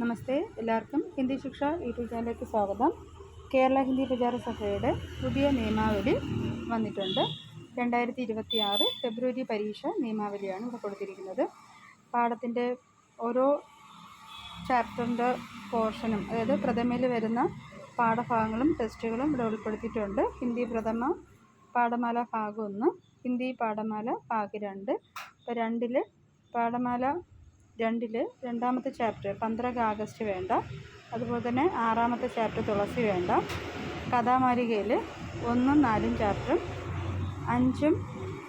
നമസ്തേ എല്ലാവർക്കും ഹിന്ദി ശിക്ഷ യൂട്യൂബ് ചാനലിലേക്ക് സ്വാഗതം. കേരള ഹിന്ദി പ്രചാര സഭയുടെ പുതിയ നിയമാവലി വന്നിട്ടുണ്ട്. രണ്ടായിരത്തി ഇരുപത്തി ആറ് ഫെബ്രുവരി പരീക്ഷ നിയമാവലിയാണ് ഇവിടെ കൊടുത്തിരിക്കുന്നത്. പാഠത്തിന്റെ ഓരോ ചാപ്റ്ററിന്റെ പോർഷനും അതായത് പ്രഥമയിൽ വരുന്ന പാഠഭാഗങ്ങളും ടെസ്റ്റുകളും ഇവിടെ ഉൾപ്പെടുത്തിയിട്ടുണ്ട്. ഹിന്ദി പ്രഥമ പാഠമാല ഭാഗം ഒന്ന് ഹിന്ദി പാഠമാല ഭാഗം രണ്ട്. ഇപ്പോൾ രണ്ടിൽ പാഠമാല രണ്ടിൽ രണ്ടാമത്തെ ചാപ്റ്റർ പന്ത്രണ്ട് ആഗസ്റ്റ് വേണ്ട. അതുപോലെ തന്നെ ആറാമത്തെ ചാപ്റ്റർ തുളസി വേണ്ട. കഥാമാലികയിൽ ഒന്നും നാലും ചാപ്റ്ററും അഞ്ചും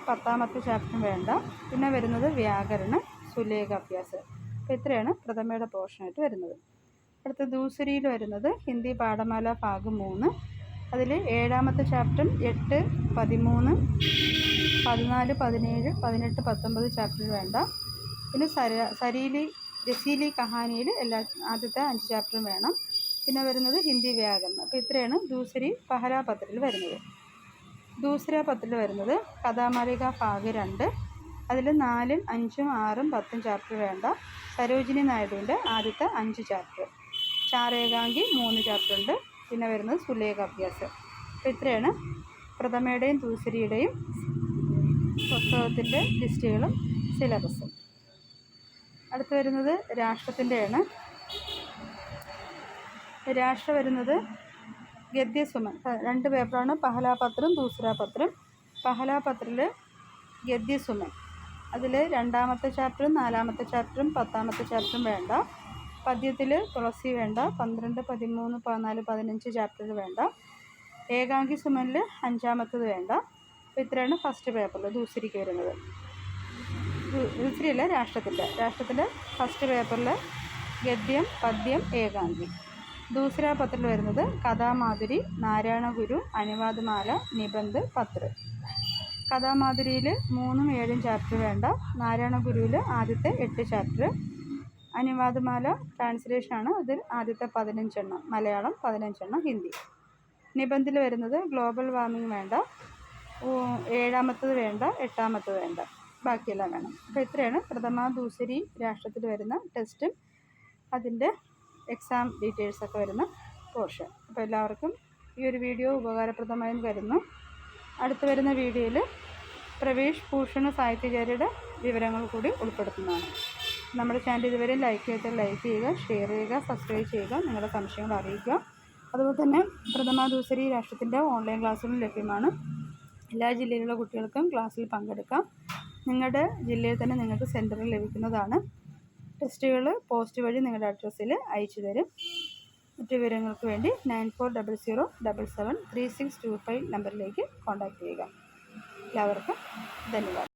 പത്താമത്തെ ചാപ്റ്ററും വേണ്ട. പിന്നെ വരുന്നത് വ്യാകരണ സുലേഖാഭ്യാസം അപ്പോൾ ഇത്രയാണ് പ്രഥമയുടെ പോർഷനായിട്ട് വരുന്നത്. അടുത്ത ദൂസരിയിൽ വരുന്നത് ഹിന്ദി പാഠമാല ഭാഗം മൂന്ന്. അതിൽ ഏഴാമത്തെ ചാപ്റ്ററും എട്ട് പതിമൂന്ന് പതിനാല് പതിനേഴ് പതിനെട്ട് പത്തൊമ്പത് ചാപ്റ്റർ വേണ്ട. പിന്നെ സര സരീലി രസീലി കഹാനിയിൽ എല്ലാ ആദ്യത്തെ അഞ്ച് ചാപ്റ്ററും വേണം. പിന്നെ വരുന്നത് ഹിന്ദി വ്യാകരണം. അപ്പോൾ ഇത്രയാണ് ദൂസരി പഹരാ പത്രത്തിൽ വരുന്നത്. ദൂസര പത്രത്തിൽ വരുന്നത് കഥാമാലിക ഭാഗ് രണ്ട്. അതിൽ നാലും അഞ്ചും ആറും പത്തും ചാപ്റ്റർ വേണ്ട. സരോജിനി നായിഡുവിന്റെ ആദ്യത്തെ അഞ്ച് ചാപ്റ്റർ ചാരേകാങ്കി മൂന്ന് ചാപ്റ്റർ ഉണ്ട്. പിന്നെ വരുന്നത് സുലേഖ അഭ്യാസം. അപ്പോൾ ഇത്രയാണ് പ്രഥമയുടെയും ദൂസരിയുടെയും പുസ്തകത്തിന്റെ ലിസ്റ്റുകളും സിലബസും അടുത്ത് വരുന്നത് രാഷ്ട്രത്തിന്റെയാണ്. രാഷ്ട്ര വരുന്നത് ഗദ്യസുമൻ. രണ്ട് പേപ്പറാണ്. പഹലാപത്രം ദൂസരാപത്രം. പഹലാപത്രിൽ ഗദ്യസുമൻ. അതിൽ രണ്ടാമത്തെ ചാപ്റ്ററും നാലാമത്തെ ചാപ്റ്ററും പത്താമത്തെ ചാപ്റ്ററും വേണ്ട. പദ്യത്തിൽ തുളസി വേണ്ട. പന്ത്രണ്ട് പതിമൂന്ന് പതിനാല് പതിനഞ്ച് ചാപ്റ്ററിൽ വേണ്ട. ഏകാംഗി സുമനിൽ അഞ്ചാമത്തത് വേണ്ട. ഇത്രയാണ് ഫസ്റ്റ് പേപ്പറിൽ ദൂസരിക്ക് വരുന്നത്. ദൂസരിയല്ല രാഷ്ട്രത്തിന്റെ. രാഷ്ട്രത്തിന്റെ ഫസ്റ്റ് പേപ്പറിൽ ഗദ്യം പദ്യം ഏകാംഗി ദൂസര പത്രത്തിൽ വരുന്നത് കഥാമാധുരി നാരായണ ഗുരു അനുവാദമാല നിബന്ധ് പത്ര. കഥാമാധുരിയിൽ മൂന്നും ഏഴും ചാപ്റ്റർ വേണ്ട. നാരായണ ഗുരുവിൽ ആദ്യത്തെ എട്ട് ചാപ്റ്റർ അനുവാദമാല ട്രാൻസ്ലേഷനാണ് അതിൽ ആദ്യത്തെ പതിനഞ്ചെണ്ണം. മലയാളം പതിനഞ്ചെണ്ണം ഹിന്ദി. നിബന്ധിൽ വരുന്നത് ഗ്ലോബൽ വാർമിംഗ് വേണ്ട. ഏഴാമത്തത് വേണ്ട എട്ടാമത്തത് വേണ്ട. ബാക്കിയെല്ലാം വേണം അപ്പോൾ ഇത്രയാണ് പ്രഥമ ദൂസരി രാഷ്ട്രത്തിൽ വരുന്ന ടെസ്റ്റും അതിന്റെ എക്സാം ഡീറ്റെയിൽസൊക്കെ വരുന്ന പോർഷൻ അപ്പോൾ എല്ലാവർക്കും ഈ ഒരു വീഡിയോ ഉപകാരപ്രദമായെന്ന് വരുന്നു. അടുത്ത് വരുന്ന വീഡിയോയിൽ പ്രവേശ് ഭൂഷൺ സാഹിത്യചാര്യയുടെ വിവരങ്ങൾ കൂടി ഉൾപ്പെടുത്തുന്നതാണ്. നമ്മുടെ ചാനൽ ഇതുവരെ ലൈക്ക് ചെയ്താൽ ലൈക്ക് ചെയ്യുക ഷെയർ ചെയ്യുക സബ്സ്ക്രൈബ് ചെയ്യുക നിങ്ങളുടെ സംശയങ്ങൾ അറിയിക്കുക. അതുപോലെ തന്നെ പ്രഥമ ദൂസരി രാഷ്ട്രത്തിന്റെ ഓൺലൈൻ ക്ലാസ്സുകളും ലഭ്യമാണ്. എല്ലാ ജില്ലയിലുള്ള കുട്ടികൾക്കും ക്ലാസ്സിൽ പങ്കെടുക്കാം. നിങ്ങളുടെ ജില്ലയിൽ തന്നെ നിങ്ങൾക്ക് സെന്ററിൽ ലഭിക്കുന്നതാണ്. ടെസ്റ്റുകൾ പോസ്റ്റ് വഴി നിങ്ങളുടെ അഡ്രസ്സിൽ അയച്ചു തരും. മറ്റു വിവരങ്ങൾക്ക് വേണ്ടി nine four double zero double seven three six two five നമ്പറിലേക്ക് കോൺടാക്റ്റ് ചെയ്യുക. എല്ലാവർക്കും ധന്യവാദം.